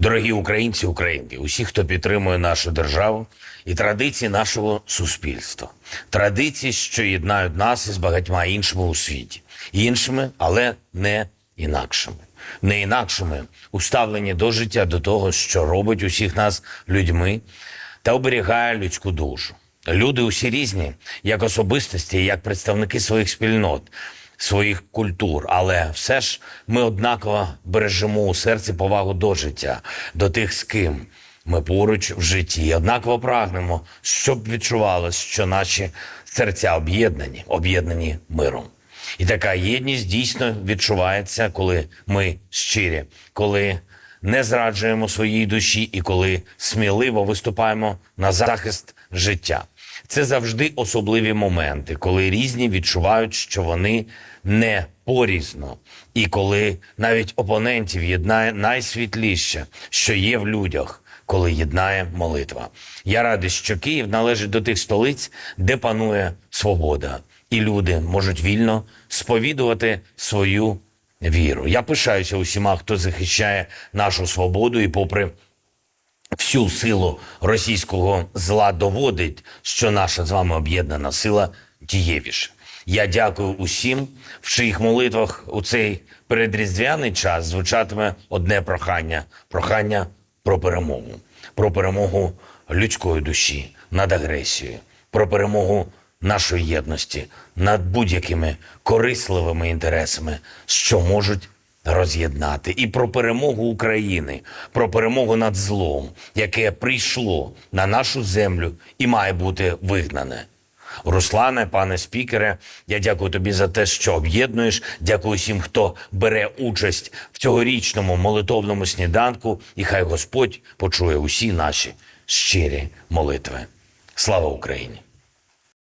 Дорогі українці, українки, усі, хто підтримує нашу державу і традиції нашого суспільства, традиції, що єднають нас із багатьма іншими у світі, іншими, але не інакшими, не інакшими у ставленні до життя, до того, що робить усіх нас людьми та оберігає людську душу. Люди усі різні, як особистості, як представники своїх спільнот своїх культур, але все ж ми однаково бережемо у серці повагу до життя, до тих, з ким ми поруч в житті. Однаково прагнемо, щоб відчувалось, що наші серця об'єднані, об'єднані миром. І така єдність дійсно відчувається, коли ми щирі, коли не зраджуємо своїй душі і коли сміливо виступаємо на захист життя. Це завжди особливі моменти, коли різні відчувають, що вони не порізно, і коли навіть опонентів єднає найсвітліше, що є в людях, коли єднає молитва. Я радий, що Київ належить до тих столиць, де панує свобода, і люди можуть вільно сповідувати свою віру. Я пишаюся усіма, хто захищає нашу свободу і попри всю силу російського зла доводить, що наша з вами об'єднана сила дієвіша. Я дякую усім, в чиїх молитвах у цей передріздвяний час звучатиме одне прохання: прохання про перемогу, про перемогу людської душі над агресією, про перемогу нашої єдності над будь-якими корисливими інтересами, що можуть роз'єднати, і про перемогу України, про перемогу над злом, яке прийшло на нашу землю і має бути вигнане. Руслане, пане спікере, я дякую тобі за те, що об'єднуєш. Дякую всім, хто бере участь в цьогорічному молитовному сніданку, і хай Господь почує усі наші щирі молитви. Слава Україні!